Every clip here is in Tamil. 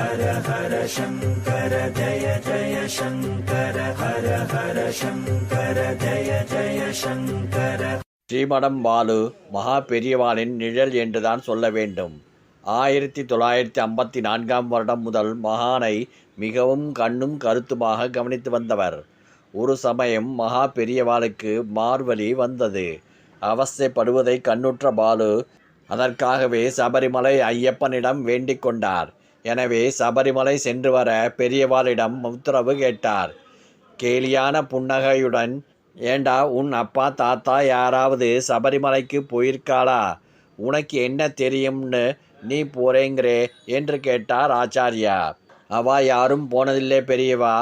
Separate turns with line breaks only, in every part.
ஹர ஹர சங்கர ஜய ஜய சங்கர ஹர ஹர சங்கர ஜய ஜய சங்கர.
ஸ்ரீமடம் பாலு மகா பெரியவாளின் நிழல் என்றுதான் சொல்ல வேண்டும். ஆயிரத்தி தொள்ளாயிரத்தி ஐம்பத்தி நான்காம் வருடம் முதல் மகானை மிகவும் கண்ணும் கருத்துமாக கவனித்து வந்தவர். ஒரு சமயம் மகா பெரியவாளுக்கு மார்வலி வந்தது. அவஸ்தைப்படுவதை கண்ணுற்ற பாலு அதற்காகவே சபரிமலை ஐயப்பனிடம் வேண்டிக் கொண்டார். எனவே சபரிமலை சென்று வர பெரியவாளிடம் உத்தரவு கேட்டார். கேலியான புன்னகையுடன் ஏண்டா உன் அப்பா தாத்தா யாராவது சபரிமலைக்கு போயிருக்காளா? உனக்கு என்ன தெரியும்னு நீ போறேங்கிறே என்று கேட்டார் ஆச்சாரியா. அவா யாரும் போனதில்லை பெரியவா.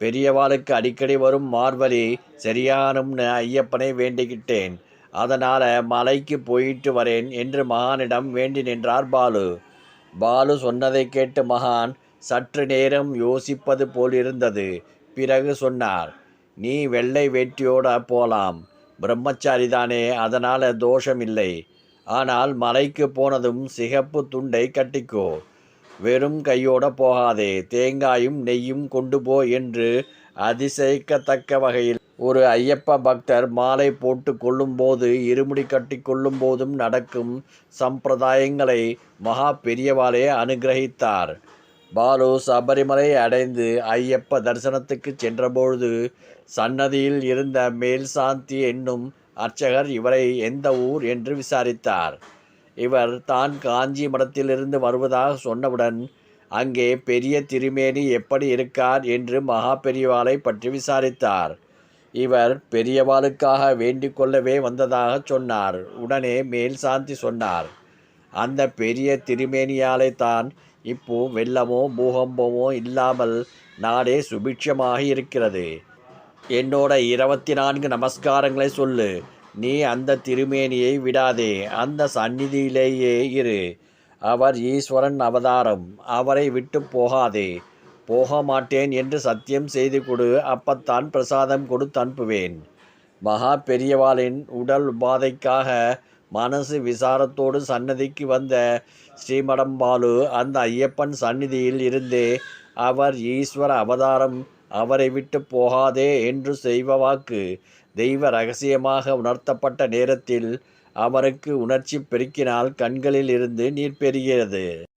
பெரியவாளுக்கு அடிக்கடி வரும் மார்வலி சரியானும்னு ஐயப்பனை வேண்டிக்கிட்டேன். அதனால் மலைக்கு போயிட்டு வரேன் என்று மகானிடம் வேண்டி நின்றார் பாலு. பாலு சொன்னதை கேட்டு மகான் சற்று நேரம் யோசிப்பது போலிருந்தது. பிறகு சொன்னார் நீ வெள்ளை வேட்டியோட போலாம். பிரம்மச்சாரி தானே அதனால் தோஷமில்லை. ஆனால் மலைக்கு போனதும் சிகப்பு துண்டை கட்டிக்கோ. வெறும் கையோட போகாதே தேங்காயும் நெய்யும் கொண்டு போ என்று அதிசயிக்கத்தக்க வகையில் ஒரு ஐயப்ப பக்தர் மாலை போட்டு கொள்ளும்போது இருமுடி கட்டி கொள்ளும்போதும் நடக்கும் சம்பிரதாயங்களை மகா பெரியவாளே அனுகிரகித்தார். பாலு சபரிமலை அடைந்து ஐயப்ப தரிசனத்துக்கு சென்றபொழுது சன்னதியில் இருந்த மேல்சாந்தி என்னும் அர்ச்சகர் இவரை எந்த ஊர்? என்று விசாரித்தார். இவர் தான் காஞ்சி மடத்திலிருந்து வருவதாக சொன்னவுடன் அங்கே பெரிய திருமேனி எப்படி இருக்கார்? என்று மகா பெரியவாளை பற்றி விசாரித்தார். இவர் பெரியவாளுக்காக வேண்டிக் கொள்ளவே வந்ததாக சொன்னார். உடனே மேல் சாந்தி சொன்னார் அந்த பெரிய திருமேனியாலே தான் இப்போ வெள்ளமோ பூகம்பமோ இல்லாமல் நாடே சுபிட்சமாக இருக்கிறது. என்னோட இருபத்தி நான்கு நமஸ்காரங்களை சொல்லு. நீ அந்த திருமேனியை விடாதே. அந்த சந்நிதியிலேயே இரு. அவர் ஈஸ்வரன் அவதாரம். அவரை விட்டு போகாதே. போக மாட்டேன் என்று சத்தியம் செய்து கொடு அப்பத்தான் பிரசாதம் கொடுத்து அனுப்புவேன் மகா பெரியவாளின் உடல் உபாதைக்காக மனசு விசாரத்தோடு சன்னதிக்கு வந்த ஸ்ரீமடம்பாலு அந்த ஐயப்பன் சந்நிதியில் இருந்து அவர் ஈஸ்வர அவதாரம் அவரை விட்டு போகாதே என்று செய்வ வாக்கு தெய்வ ரகசியமாக உணர்த்தப்பட்ட நேரத்தில் அவருக்கு உணர்ச்சி பெருக்கினால் கண்களில் இருந்து நீர் பெறுகிறது.